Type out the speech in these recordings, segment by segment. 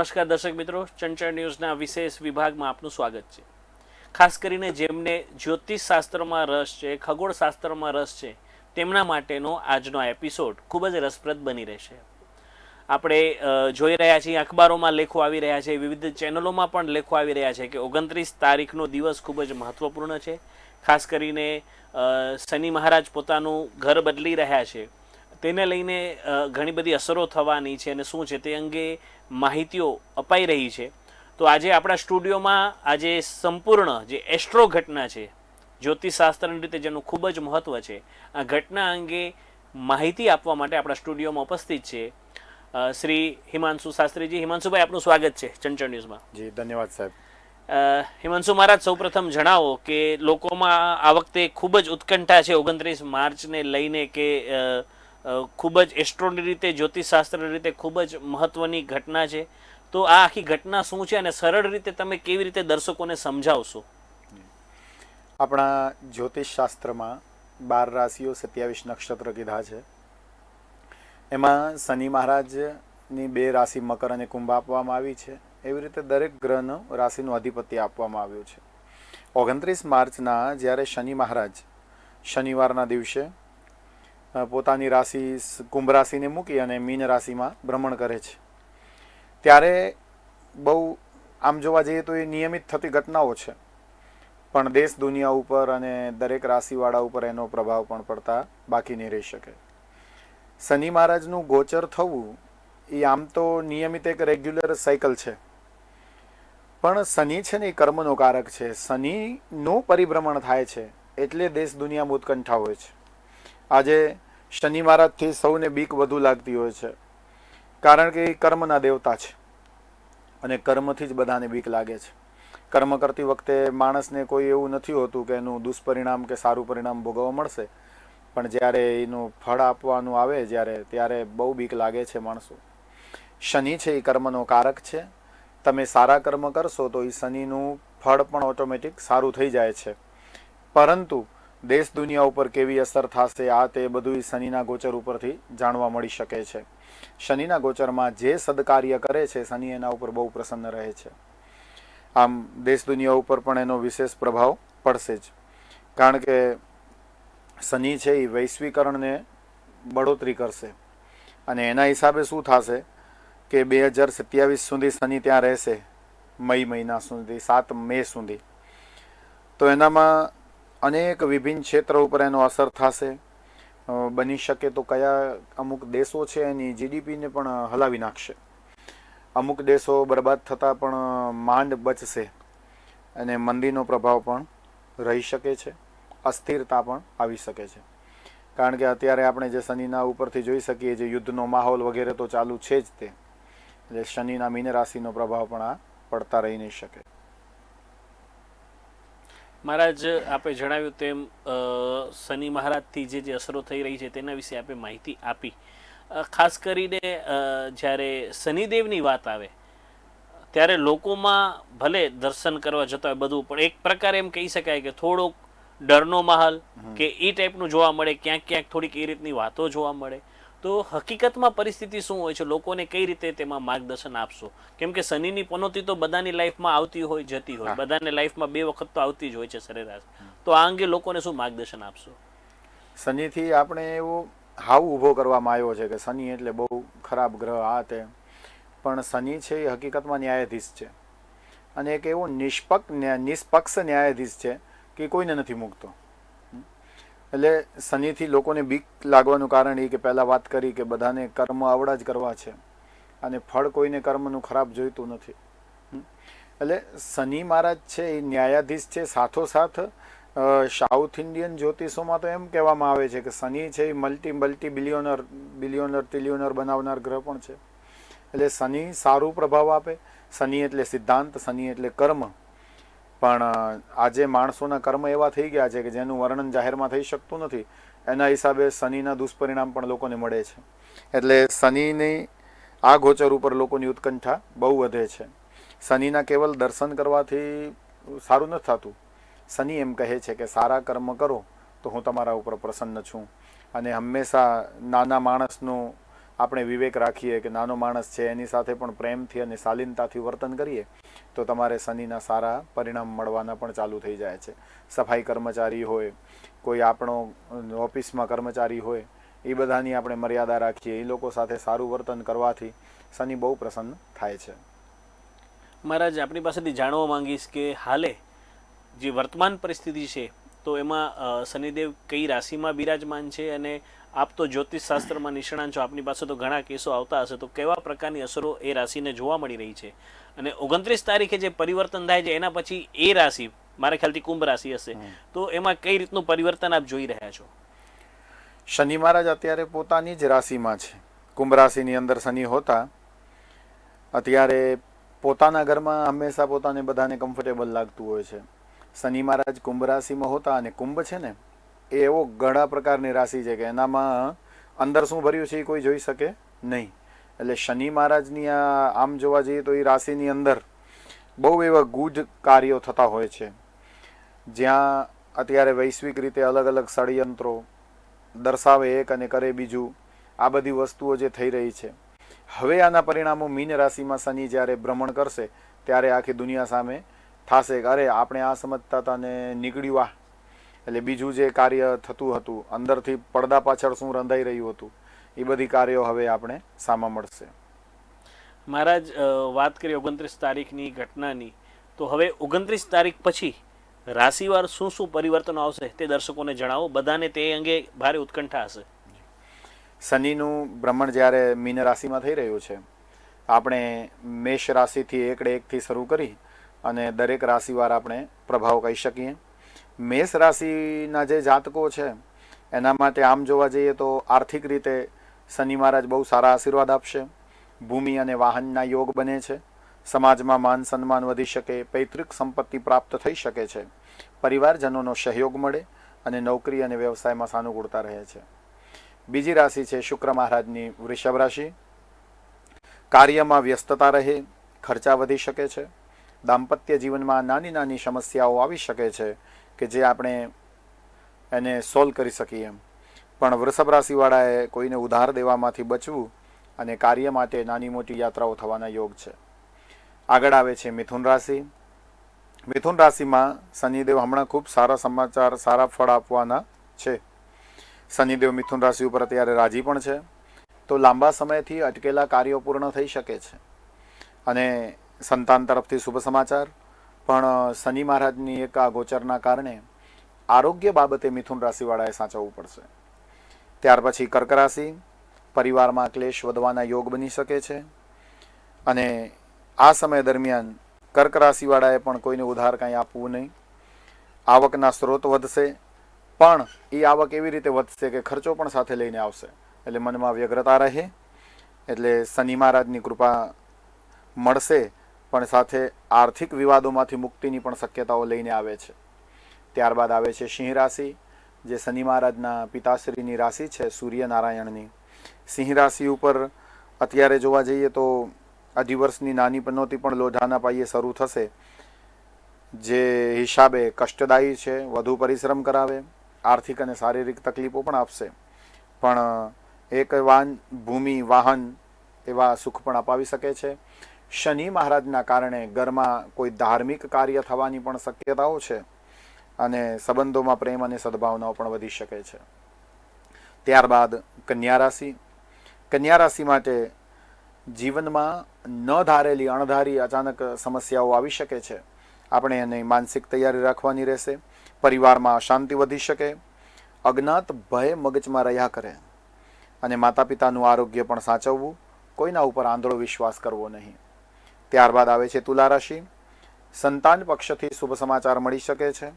નમસ્કાર દર્શક મિત્રો, ચંચળ ન્યૂઝના વિશેષ વિભાગમાં આપનું સ્વાગત છે. ખાસ કરીને જેમને જ્યોતિષ શાસ્ત્રમાં રસ છે, ખગોળ શાસ્ત્રમાં રસ છે, તેમના માટેનો આજનો એપિસોડ ખૂબ જ રસપ્રદ બની રહેશે. આપણે જોઈ રહ્યા છીએ, અખબારોમાં લેખો આવી રહ્યા છે, વિવિધ ચેનલોમાં પણ લેખો આવી રહ્યા છે કે ઓગણત્રીસ તારીખનો દિવસ ખૂબ જ મહત્વપૂર્ણ છે. ખાસ કરીને શનિ મહારાજ પોતાનું ઘર બદલી રહ્યા છે. તેને લઈને ઘણી બધી અસરો થવાની છે અને શું છે તે અંગે માહિતીઓ અપાઈ રહી છે. તો આજે આપણા સ્ટુડિયોમાં આજે સંપૂર્ણ જે એસ્ટ્રો ઘટના છે જ્યોતિષશાસ્ત્રની રીતે જેનું ખૂબ જ મહત્વ છે આ ઘટના અંગે માહિતી આપવા માટે આપણા સ્ટુડિયોમાં ઉપસ્થિત છે શ્રી હિમાંશુ શાસ્ત્રીજી. હિમાંશુભાઈ આપનું સ્વાગત છે ચંચળ ન્યૂઝમાં. જી ધન્યવાદ સાહેબ. હિમાંશુ મહારાજ સૌપ્રથમ જણાવો કે લોકોમાં આ વખતે ખૂબ જ ઉત્કંઠા છે ઓગણત્રીસ માર્ચને લઈને કે ખૂબ જ એસ્ટ્રોની રીતે જ્યોતિષશાસ્ત્રની રીતે ખૂબ જ મહત્વની ઘટના છે. તો આ આખી ઘટના શું છે અને સરળ રીતે તમે કેવી રીતે દર્શકોને સમજાવશો? આપણા જ્યોતિષશાસ્ત્રમાં બાર રાશિઓ સત્યાવીસ નક્ષત્ર કીધા છે. એમાં શનિ મહારાજની બે રાશિ મકર અને કુંભ આપવામાં આવી છે. એવી રીતે દરેક ગ્રહનો રાશિનું અધિપત્ય આપવામાં આવ્યું છે. ઓગણત્રીસ માર્ચના જ્યારે શનિ મહારાજ શનિવારના દિવસે પોતાની રાશિ કુંભ રાશિને મૂકી અને મીન રાશિમાં ભ્રમણ કરે છે. ત્યારે બહુ આમ જોવા જઈએ તો એ નિયમિત થતી ઘટનાઓ છે. પણ દેશ દુનિયા ઉપર અને દરેક રાશિવાળા ઉપર એનો પ્રભાવ પણ પડતા બાકી નહીં રહી શકે. શનિ મહારાજનું ગોચર થવું એ આમ તો નિયમિત એક રેગ્યુલર સાયકલ છે. પણ શનિ છે ને એ કર્મનો કારક છે. શનિનું પરિભ્રમણ થાય છે એટલે દેશ દુનિયામાં ઉત્કંઠા હોય છે. આજે શનિ મહારાજથી સૌને બીક વધુ લાગતી હોય છે. કારણ કે એ કર્મના દેવતા છે. અને કર્મથી જ બધાને બીક લાગે છે. કર્મ કરતી વખતે માણસને કોઈ એવું નથી હોતું કે એનું દુષ્પરિણામ કે સારું પરિણામ ભોગવવા મળશે. પણ જ્યારે એનું ફળ આપવાનું આવે જ્યારે, ત્યારે બહુ બીક લાગે છે માણસો. શનિ છે એ કર્મનો કારક છે. તમે સારા કર્મ કરશો તો એ શનિનું ફળ પણ ઓટોમેટિક સારું થઈ જાય છે. પરંતુ દેશ દુનિયા ઉપર કેવી અસર થશે, આ તે બધું શનિના ગોચર ઉપરથી જાણવા મળી શકે છે. શનિના ગોચરમાં જે સદકાર્ય કરે છે, શનિ એના ઉપર બહુ પ્રસન્ન રહે છે. આમ દેશ દુનિયા ઉપર પણ એનો વિશેષ પ્રભાવ પડશે જ. કારણ કે શનિ છે એ વૈશ્વિકરણને બઢોતરી કરશે. અને એના હિસાબે શું થશે કે બે હજાર સત્યાવીસ સુધી શનિ ત્યાં રહેશે, મઈ મહિના સુધી, સાત મે સુધી. તો એનામાં અનેક વિભિન્ન ક્ષેત્ર ઉપર એનો અસર થશે. બની શકે તો કયા અમુક દેશો છે એની જીડીપીને પણ હલાવી નાખશે. અમુક દેશો બરબાદ થતાં પણ માંડ બચશે અને મંદીનો પ્રભાવ પણ રહી શકે છે, અસ્થિરતા પણ આવી શકે છે. કારણ કે અત્યારે આપણે જે શનિના ઉપરથી જોઈ શકીએ જે યુદ્ધનો માહોલ વગેરે તો ચાલુ છે જ તે. એટલે શનિના મીન રાશિનો પ્રભાવ પણ આ પડતા રહી નહીં શકે. મહારાજ આપે જણાવ્યું તેમ શનિ મહારાજથી જે જે અસરો થઈ રહી છે તેના વિશે આપે માહિતી આપી. ખાસ કરીને જ્યારે શનિદેવની વાત આવે ત્યારે લોકોમાં ભલે દર્શન કરવા જતા હોય બધું પણ એક પ્રકારે એમ કહી શકાય કે થોડોક ડરનો માહોલ કે એ ટાઈપનું જોવા મળે ક્યાંક ક્યાંક થોડીક એ રીતની વાતો જોવા મળે. તો હકીકતમાં પરિસ્થિતિ શું હોય છે? લોકોને કઈ રીતે તેમાં માર્ગદર્શન આપશો? કેમ કે શનિની પનોતી તો બધાની લાઈફમાં આવતી હોય જતી હોય. બધાને લાઈફમાં બે વખત તો આવતી જ હોય છે સરેરાશ. તો આ અંગે લોકોને શું માર્ગદર્શન આપશો? શનિથી આપણે એવો હાવ ઊભો કરવામાં આવ્યો છે કે શનિ એટલે બહુ ખરાબ ગ્રહ આ તે. પણ શનિ છે એ હકીકતમાં ન્યાયાધીશ છે. અને એક એવો નિષ્પક્ષ નિષ્પક્ષ ન્યાયાધીશ છે કે કોઈને નથી મૂકતો. એટલે શનિથી લોકોને બીક લાગવાનું કારણ એ કે પહેલાં વાત કરી કે બધાને કર્મ આવડા જ કરવા છે. અને ફળ કોઈને કર્મનું ખરાબ જોઈતું નથી. એટલે શનિ મહારાજ છે એ ન્યાયાધીશ છે. સાથોસાથ સાઉથ ઇન્ડિયન જ્યોતિષોમાં તો એમ કહેવામાં આવે છે કે શનિ છે એ multi multi billionaire billionaire trillionaire બનાવનાર ગ્રહ પણ છે. એટલે શનિ સારું પ્રભાવ આપે. શનિ એટલે સિદ્ધાંત, શનિ એટલે કર્મ. પણ આજે માણસોના કર્મ એવા થઈ ગયા છે કે જેનું વર્ણન જાહેરમાં થઈ શકતું નથી. એના હિસાબે શનિના દુષ્પરિણામ પણ લોકોને મળે છે. એટલે શનિની આ ગોચર ઉપર લોકોની ઉત્કંઠા બહુ વધે છે. શનિના કેવલ દર્શન કરવાથી સારું નથી થતું. શનિ એમ કહે છે કે, સારા કર્મ કરો તો હું તમારા ઉપર પ્રસન્ન છું. અને હંમેશા નાના માણસનું આપણે વિવેક રાખીએ કે નાનો માણસ છે, એની સાથે પણ પ્રેમથી અને શાલીનતાથી વર્તન કરીએ, તો તમારે શનિના સારા પરિણામ મળવાના પણ ચાલુ થઈ જાય છે. સફાઈ કર્મચારી હોય, કોઈ આપણો ઓફિસમાં કર્મચારી હોય, એ બધાની આપણે મર્યાદા રાખીએ, એ લોકો સાથે સારું વર્તન કરવાથી શનિ બહુ પ્રસન્ન થાય છે. મહારાજ, આપણી પાસેથી જાણવા માંગીશ કે હાલે જે વર્તમાન પરિસ્થિતિ છે, તો એમાં શનિદેવ કઈ રાશિમાં બિરાજમાન છે અને આપ તો જ્યોતિષ શાસ્ત્રમાં નિષ્ણાંત છો આપની પાસે તો ઘણા કેસો આવતા હશે તો કેવા પ્રકારની અસરો એ રાશિને જોવા મળી રહી છે? અને ઓગણત્રીસ તારીખે જે પરિવર્તન થાય છે એના પછી એ રાશિ મારા ખ્યાલથી કુંભ રાશિ હશે તો એમાં કઈ રીતનું પરિવર્તન આપ જોઈ રહ્યા છો? શનિ મહારાજ અત્યારે પોતાની જ રાશિમાં છે. કુંભ રાશિની અંદર શનિ હોતા અત્યારે પોતાના ઘરમાં હંમેશા પોતાને બધાને કમ્ફર્ટેબલ લાગતું હોય છે. શનિ મહારાજ કુંભ રાશિમાં હોતા અને કુંભ છે ને એવો ઘણા પ્રકારની રાશિ છે કે એનામાં અંદર શું ભર્યું છે એ કોઈ જોઈ શકે નહીં. એટલે શનિ મહારાજની આ આમ જોવા જઈએ તો એ રાશિની અંદર બહુ એવા ગુજ કાર્યો થતા હોય છે. જ્યાં અત્યારે વૈશ્વિક રીતે અલગ અલગ ષડયંત્રો દર્શાવે એક અને કરે બીજું. આ બધી વસ્તુઓ જે થઈ રહી છે. હવે આના પરિણામો મીન રાશિમાં શનિ જ્યારે ભ્રમણ કરશે, ત્યારે આખી દુનિયા સામે થશે કે અરે, આપણે આ સમજતા હતા ને નીકળ્યું આ. એટલે બીજું જે કાર્ય થતું હતું અંદરથી પડદા પાછળ શું રંધાઈ રહ્યું હતું એ બધી કાર્યો હવે આપણે સામા મળશે. મહારાજ વાત કરીએ ઓગણત્રીસ તારીખની ઘટનાની તો હવે ઓગણત્રીસ તારીખ પછી રાશિવાર શું શું પરિવર્તનો આવશે તે દર્શકોને જણાવો. બધાને તે અંગે ભારે ઉત્કંઠા હશે. શનિનું ભ્રમણ જ્યારે મીન રાશિમાં થઈ રહ્યું છે આપણે મેષ રાશિથી એકડે એકથી શરૂ કરી અને દરેક રાશિવાર આપણે પ્રભાવ કહી શકીએ. મેષ રાશિના જે જાતકો છે, એના માટે આમ જોવા જઈએ તો આર્થિક રીતે શનિ મહારાજ બહુ સારા આશીર્વાદ આપશે. ભૂમિ અને વાહનના યોગ બને છે. સમાજમાં માન સન્માન વધી શકે, પૈતૃક સંપત્તિ પ્રાપ્ત થઈ શકે છે. પરિવારજનોનો સહયોગ મળે અને નોકરી અને વ્યવસાયમાં સાનુકૂળતા રહે છે. બીજી રાશિ છે શુક્ર મહારાજની વૃષભ રાશિ. કાર્યમાં વ્યસ્તતા રહે, ખર્ચા વધી શકે છે. દાંપત્ય જીવનમાં નાની નાની સમસ્યાઓ આવી શકે છે. કે જે આપણે એને સોલ્વ કરી શકીએ એમ. પણ વૃષભ રાશિવાળાએ કોઈને ઉધાર દેવામાંથી બચવું અને કાર્ય માટે નાની મોટી યાત્રાઓ થવાના યોગ છે. આગળ આવે છે મિથુન રાશિ. મિથુન રાશિમાં શનિદેવ હમણાં ખૂબ સારા સમાચાર, સારા ફળ આપવાના છે. શનિદેવ મિથુન રાશિ ઉપર અત્યારે રાજી પણ છે. તો લાંબા સમયથી અટકેલા કાર્યો પૂર્ણ થઈ શકે છે. અને સંતાન તરફથી શુભ સમાચાર. પણ શનિ મહારાજની એક આ ગોચરના કારણે આરોગ્ય બાબતે મિથુન રાશિવાળાએ સાચવવું પડશે. ત્યાર પછી કર્ક રાશિ, પરિવારમાં ક્લેશ વધવાના યોગ બની શકે છે અને આ સમય દરમિયાન કર્ક રાશિવાળાએ પણ કોઈને ઉધાર કાંઈ આપવું નહીં. આવકના સ્ત્રોત વધશે, પણ એ આવક એવી રીતે વધશે કે ખર્ચો પણ સાથે લઈને આવશે. એટલે મનમાં વ્યગ્રતા રહે, એટલે શનિ મહારાજની કૃપા મળશે પણ સાથે આર્થિક વિવાદોમાંથી મુક્તિની પણ શક્યતાઓ લઈને આવે છે. ત્યારબાદ આવે છે સિંહ રાશિ, જે શનિ મહારાજના પિતાશ્રીની રાશિ છે, સૂર્યનારાયણની. સિંહ રાશિ ઉપર અત્યારે જોવા જઈએ તો અઢી વર્ષની નાની પનોતી પણ લોઢાના પાયે શરૂ થશે. જે હિસાબે કષ્ટદાયી છે, વધુ પરિશ્રમ કરાવે, આર્થિક અને શારીરિક તકલીફો પણ આપશે. પણ એક વાન, ભૂમિ, વાહન એવા સુખ પણ અપાવી શકે છે. શનિ મહારાજના કારણે ઘરમાં કોઈ ધાર્મિક કાર્ય થવાની પણ શક્યતાઓ છે અને સંબંધોમાં પ્રેમ અને સદભાવનાઓ પણ વધી શકે છે. ત્યારબાદ કન્યા રાશિ. કન્યા રાશિ માટે જીવનમાં ન ધારેલી અણધારી અચાનક સમસ્યાઓ આવી શકે છે. આપણે એની માનસિક તૈયારી રાખવાની રહેશે. પરિવારમાં અશાંતિ વધી શકે. અજ્ઞાત ભય મગજમાં રહ્યા કરે. અને માતા પિતાનું આરોગ્ય પણ સાચવવું. કોઈના ઉપર આંધળો વિશ્વાસ કરવો નહીં. ત્યારબાદ આવે છે તુલા રાશિ. સંતાન પક્ષથી શુભ સમાચાર મળી શકે છે.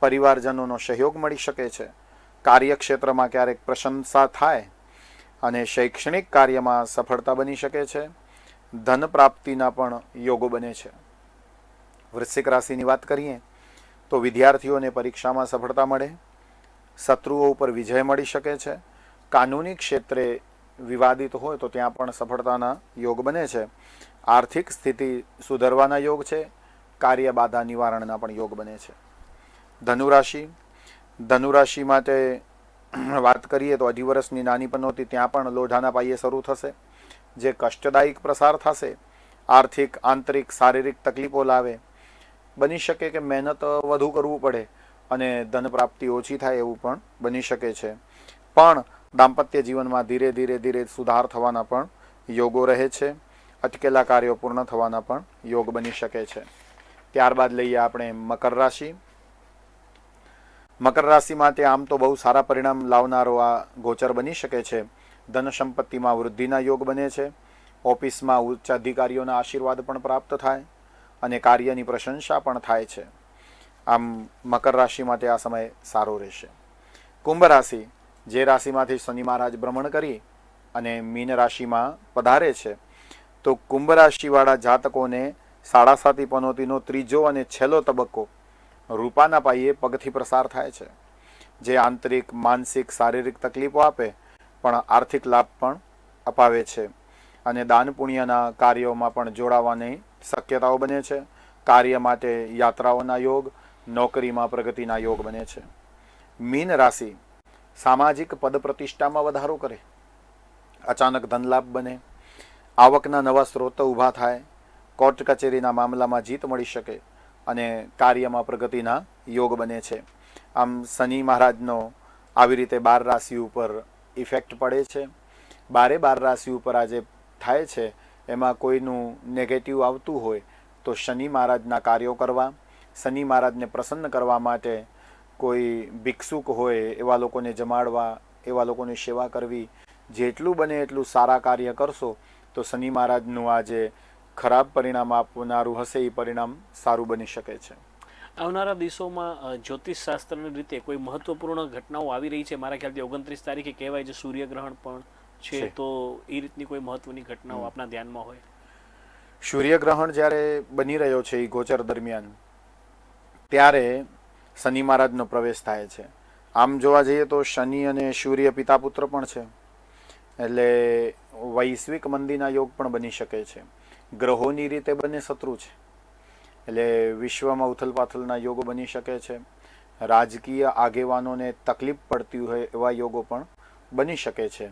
પરિવારજનોનો સહયોગ મળી શકે છે. કાર્યક્ષેત્રમાં ક્યારેક પ્રશંસા થાય અને શૈક્ષણિક કાર્યમાં સફળતા બની શકે છે. ધન પ્રાપ્તિના પણ યોગો બને છે. વૃશ્ચિક રાશિની વાત કરીએ તો વિદ્યાર્થીઓને પરીક્ષામાં સફળતા મળે. શત્રુઓ ઉપર વિજય મળી શકે છે. કાનૂની ક્ષેત્રે વિવાદિત હોય તો ત્યાં પણ સફળતાના યોગ બને છે. આર્થિક સ્થિતિ સુધરવાના યોગ છે. કાર્ય બાધા નિવારણના પણ યોગ બને છે. ધનુરાશિ. ધનુરાશિ માટે વાત કરીએ તો અઢી વર્ષની નાની પનોતી ત્યાં પણ લોઢાના પાયે શરૂ થશે. જે કષ્ટદાયક પ્રસાર થશે, આર્થિક, આંતરિક, શારીરિક તકલીફો લાવે. બની શકે કે મહેનત વધુ કરવું પડે અને ધન પ્રાપ્તિ ઓછી થાય એવું પણ બની શકે છે. પણ દાંપત્ય જીવનમાં ધીરે ધીરે ધીરે સુધાર થવાના પણ યોગો રહે છે. અટકેલા કાર્યો પૂર્ણ થવાના પણ યોગ બની શકે છે. ત્યારબાદ લઈએ આપણે મકર રાશિ. મકર રાશિમાં તે આમ તો બહુ સારા પરિણામ લાવનારો આ ગોચર બની શકે છે. ધન સંપત્તિમાં વૃદ્ધિના યોગ બને છે. ઓફિસમાં ઉચ્ચ અધિકારીઓના આશીર્વાદ પણ પ્રાપ્ત થાય અને કાર્યની પ્રશંસા પણ થાય છે. આમ મકર રાશિ માટે આ સમય સારો રહેશે. કુંભ રાશિ. જે રાશિમાંથી શનિ મહારાજ ભ્રમણ કરી અને મીન રાશિમાં પધારે છે, તો કુંભ રાશિવાળા જાતકોને સાડા સાતી પનોતીનો ત્રીજો અને છેલ્લો તબક્કો રૂપાના પાયે પગથી પ્રસાર થાય છે. જે આંતરિક, માનસિક, શારીરિક તકલીફો આપે, પણ આર્થિક લાભ પણ અપાવે છે અને દાન પુણ્યના કાર્યોમાં પણ જોડાવાની શક્યતાઓ બને છે. કાર્ય માટે યાત્રાઓના યોગ, નોકરીમાં પ્રગતિના યોગ બને છે. મીન રાશિ સામાજિક પદ પ્રતિષ્ઠામાં વધારો કરે. અચાનક ધનલાભ બને. આવકના નવા સ્ત્રોત ઊભા થાય. કોર્ટ કચેરીના મામલામાં જીત મળી શકે અને કાર્યમાં પ્રગતિના યોગ બને છે. આમ શનિ મહારાજનો આવી રીતે બાર રાશિ ઉપર ઇફેક્ટ પડે છે. બારે બાર રાશિ ઉપર આજે થાય છે. એમાં કોઈનું નેગેટિવ આવતું હોય તો શનિ મહારાજના કાર્યો કરવા, શનિ મહારાજને પ્રસન્ન કરવા માટે કોઈ ભિક્ષુક હોય એવા લોકોને જમાડવા એવા લોકોની સેવા કરવી જેટલું બને એટલું સારા કાર્ય કરશો તો શનિ મહારાજનું આ જે ખરાબ પરિણામ આપનારું હશે એ પરિણામ સારું બની શકે છે. આવનારા દિવસોમાં જ્યોતિષ શાસ્ત્રની રીતે કોઈ મહત્વપૂર્ણ ઘટનાઓ આવી રહી છે? મારા ખ્યાલથી ઓગણત્રીસ તારીખે કહેવાય છે સૂર્યગ્રહણ પણ છે છે. તો એ રીતની કોઈ મહત્વની ઘટનાઓ આપના ધ્યાનમાં હોય? સૂર્યગ્રહણ જ્યારે બની રહ્યો છે એ ગોચર દરમિયાન ત્યારે શનિ મહારાજનો પ્રવેશ થાય છે. આમ જોવા જઈએ તો શનિ અને સૂર્ય પિતા પુત્ર પણ છે. એટલે વૈશ્વિક મંદીના યોગ પણ બની શકે છે. ગ્રહોની રીતે બંને શત્રુ છે. એટલે વિશ્વમાં ઉથલપાથલના યોગો બની શકે છે. રાજકીય આગેવાનોને તકલીફ પડતી હોય એવા યોગો પણ બની શકે છે.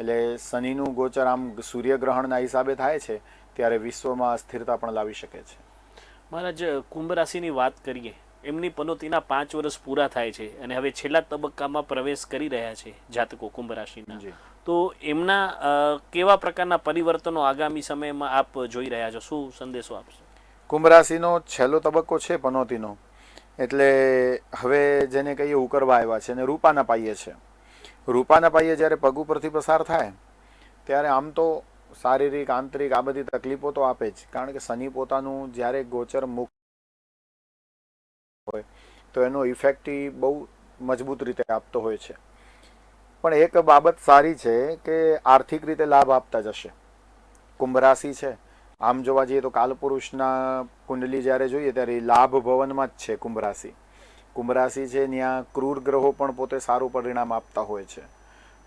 એટલે શનિનું ગોચર આમ સૂર્યગ્રહણના હિસાબે થાય છે, ત્યારે વિશ્વમાં અસ્થિરતા પણ લાવી શકે છે. મહારાજ, કુંભ રાશિની વાત કરીએ. એમની પનોતીના પાંચ વર્ષ પૂરા થાય છે અને હવે છેલ્લા તબક્કામાં પ્રવેશ કરી રહ્યા છે જાતકો કુંભ રાશિના. તો એમના કેવા પ્રકારના પરિવર્તનો આગામી સમયમાં આપ જોઈ રહ્યા છો? શું સંદેશો આપશો? કુંભ રાશિનો છેલ્લો તબક્કો છે પનોતીનો. એટલે હવે જેને કહીએ ઉકરવા આવ્યા છે અને રૂપાના પાઈએ છે. રૂપાના પાઈએ જ્યારે પગ ઉપરથી પસાર થાય ત્યારે આમ તો શારીરિક આંતરિક આ બધી તકલીફો તો આપે જ. કારણ કે શનિ પોતાનું જ્યારે ગોચર મુક્ત હોય, તો એનો ઇફેક્ટ ઈ બહુ મજબૂત રીતે આપતો હોય છે. પણ એક બાબત સારી છે કે આર્થિક રીતે લાભ આપતા જશે. કુંભ રાશિ છે. આમ જોવા જઈએ તો કાલપુરુષના કુંડલી જ્યારે જોઈએ ત્યારે લાભ ભવનમાં જ છે કુંભ રાશિ. કુંભ રાશિ છે ત્યાં ક્રૂર ગ્રહો પણ પોતે સારું પરિણામ આપતા હોય છે.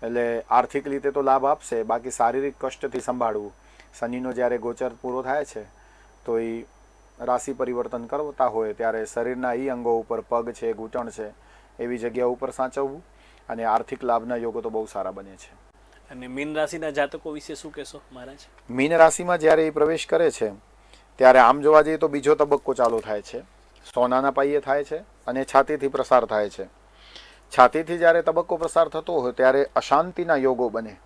એટલે આર્થિક રીતે તો લાભ આપશે, બાકી શારીરિક કષ્ટથી સંભાળવું. શનિનો જ્યારે ગોચર પૂરો થાય છે, તો એ રાશિ પરિવર્તન કરતા હોય ત્યારે શરીરના એ અંગો ઉપર પગ છે ઘૂંટણ છે એવી જગ્યા ઉપર સાચવવું અને આર્થિક લાભના યોગો તો બહુ સારા બને છે. અને મીન રાશિના જાતકો વિશે શું કહેશો મહારાજ? મીન રાશિમાં જ્યારે એ પ્રવેશ કરે છે ત્યારે આમ જોવા જઈએ તો બીજો તબક્કો ચાલુ થાય છે. સોનાના પાયે થાય છે અને છાતીથી પ્રસાર થાય છે. છાતીથી જ્યારે તબક્કો પ્રસાર થતો હોય ત્યારે અશાંતિના યોગો બને.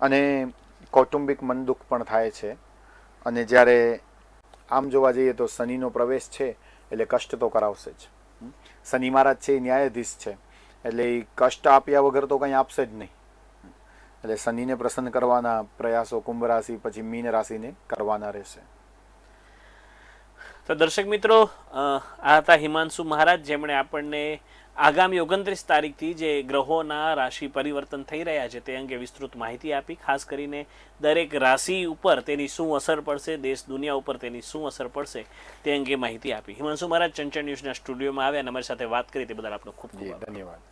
અને કૌટુંબિક મન દુઃખ પણ થાય છે. અને જ્યારે આમ જોવા જઈએ તો શનિનો પ્રવેશ છે, એટલે કષ્ટ તો કરાવશે જ. શનિ મહારાજ છે, એ ન્યાયાધીશ છે. એટલે એ કષ્ટ આપ્યા વગર તો કંઈ આપશે જ નહીં. એટલે શનિને પ્રસન્ન કરવાના પ્રયાસો કુંભ રાશિ પછી મીન રાશિને કરવાના રહેશે. તો દર્શક મિત્રો આ હતા હિમાંશુ મહારાજ, જેમણે આપણને આગામી ઓગણત્રીસ તારીખથી જે ગ્રહોના રાશિ પરિવર્તન થઈ રહ્યા છે તે અંગે વિસ્તૃત માહિતી આપી ખાસ કરીને દરેક રાશિ ઉપર તેની શું અસર પડશે દેશ દુનિયા ઉપર તેની શું અસર પડશે તે અંગે માહિતી આપી. હિમાંશુ મહારાજ ચંચળ ન્યૂઝના સ્ટુડિયોમાં આવ્યા અને અમારી સાથે વાત કરી તે બદલ આપનો ખૂબ ખૂબ ધન્યવાદ.